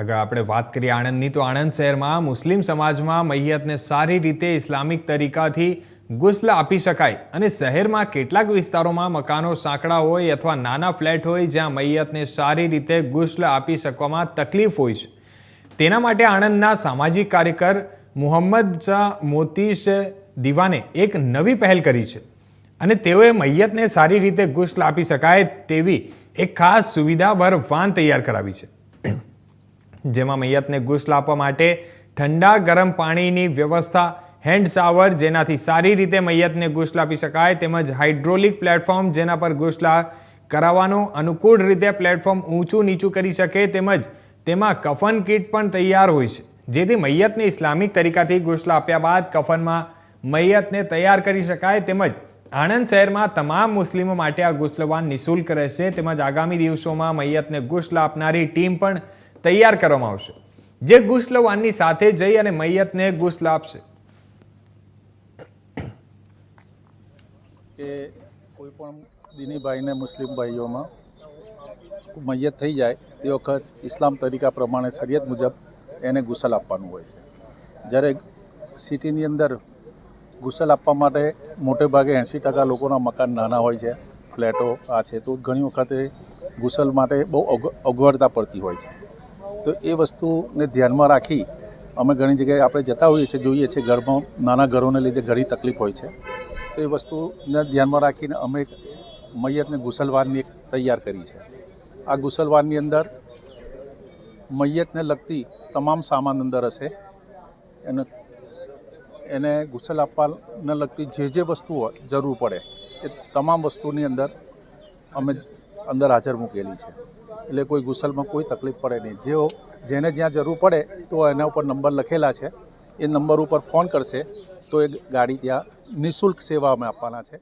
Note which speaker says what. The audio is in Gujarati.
Speaker 1: આગળ આપણે વાત કરીએ આણંદની, તો આણંદ શહેરમાં મુસ્લિમ સમાજમાં મૈયતને સારી રીતે ઇસ્લામિક તરીકાથી ગુસ્લ આપી શકાય અને શહેરમાં કેટલાક વિસ્તારોમાં મકાનો, સાંકડા હોય અથવા નાના ફ્લેટ હોય જ્યાં મૈયતને સારી રીતે ગુસ્લ આપી શકવામાં તકલીફ હોય છે. તેના માટે આણંદના સામાજિક કાર્યકર મુહમ્મદ શાહ મોતીશ દીવાને એક નવી પહેલ કરી છે અને તેઓએ મૈયતને સારી રીતે ગુસ્લ આપી શકાય તેવી એક ખાસ સુવિધાભર વાન તૈયાર કરાવી છે. જેમાં મૈયતને ગુસ્લ આપવા માટે ઠંડા ગરમ પાણીની વ્યવસ્થા હેન્ડ શાવર જેનાથી સારી રીતે મૈયતને ગુસ્લ આપી શકાય, તેમજ હાઇડ્રોલિક પ્લેટફોર્મ જેના પર ગુસ્લા કરાવવાનો અનુકૂળ રીતે પ્લેટફોર્મ ઊંચું નીચું કરી શકે, તેમજ તેમાં કફન કીટ પણ તૈયાર હોય છે. જેથી મૈયતને ઇસ્લામિક તરીકાથી ગુસ્લ આપ્યા બાદ કફનમાં મૈયતને તૈયાર કરી શકાય, તેમજ આણંદ શહેરમાં તમામ મુસ્લિમો માટે આ ગુસ્લવાન નિઃશુલ્ક રહેશે. તેમજ આગામી દિવસોમાં મૈયતને ગુસ્લ આપનારી ટીમ પણ તૈયાર કરવામાં આવશે. જે ગુસ્લવાનની સાથે જઈ અને મૈયતને ગુસ્લ આપશે.
Speaker 2: કે કોઈ પણ દીની મુસ્લિમ ભાઈઓમાં મૈયત થઈ જાય, તે વખત ઇસ્લામ તરીકા પ્રમાણે શરિયત મુજબ એને ગુસલ આપવાનું હોય છે. જ્યારે સિટીની અંદર ગુસલ આપવા માટે મોટે ભાગે એંસી ટકા લોકોના મકાન નાના હોય છે, ફ્લેટો આ છે, તો ઘણી વખતે ગુસલ માટે બહુ અગ- અગવડતા પડતી હોય છે. તો એ વસ્તુને ધ્યાનમાં રાખી અમે ઘણી જગ્યાએ આપણે જતા હોઈએ છીએ, જોઈએ છીએ. ઘરમાં નાના ઘરોને લીધે ઘણી તકલીફ હોય છે. તો એ વસ્તુને ધ્યાનમાં રાખીને અમે એક મૈયતને ગુસલવારની એક તૈયાર કરી છે. આ ગુસલવારની અંદર મૈયતને લગતી તમામ સામાન અંદર હશે. એને એને ગુસલ આપવાને લગતી જે જે વસ્તુઓ જરૂર પડે, એ તમામ વસ્તુની અંદર અમે અંદર હાજર મૂકેલી છે. એટલે કોઈ ગુસલમાં કોઈ તકલીફ પડે નહીં. જેઓ જેને જ્યાં જરૂર પડે તો એના ઉપર નંબર લખેલા છે. એ નંબર ઉપર ફોન કરશે તો એ ગાડી ત્યાં નિઃશુલ્ક સેવા અમે આપવાના છે.